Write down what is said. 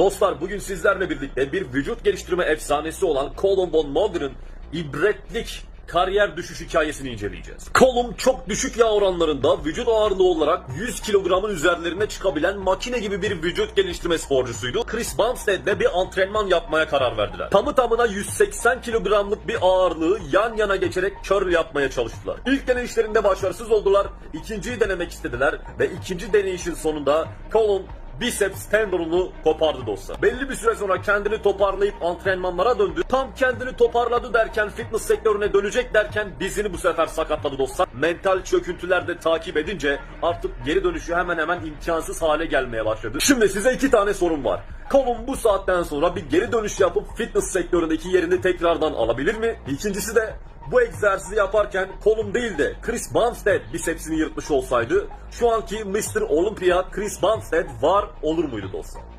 Dostlar bugün sizlerle birlikte bir vücut geliştirme efsanesi olan Colin Von Mogren'ın ibretlik kariyer düşüş hikayesini inceleyeceğiz. Colin çok düşük yağ oranlarında vücut ağırlığı olarak 100 kilogramın üzerlerine çıkabilen makine gibi bir vücut geliştirme sporcusuydu. Chris Bumstead'le bir antrenman yapmaya karar verdiler. Tamı tamına 180 kilogramlık bir ağırlığı yan yana geçerek curl yapmaya çalıştılar. İlk deneyişlerinde başarısız oldular. İkinciyi denemek istediler ve ikinci deneyişin sonunda Colin biceps tendonunu kopardı dostlar. Belli bir süre sonra kendini toparlayıp antrenmanlara döndü. Tam kendini toparladı derken fitness sektörüne dönecek derken dizini bu sefer sakatladı dostlar. Mental çöküntüler de takip edince artık geri dönüşü hemen hemen imkansız hale gelmeye başladı. Şimdi size iki tane sorum var. Colin bu saatten sonra bir geri dönüş yapıp fitness sektöründeki yerini tekrardan alabilir mi? İkincisi de bu egzersizi yaparken kolum değil de Chris Bumstead bisepsini yırtmış olsaydı şu anki Mr. Olympia Chris Bumstead var olur muydu dostlar?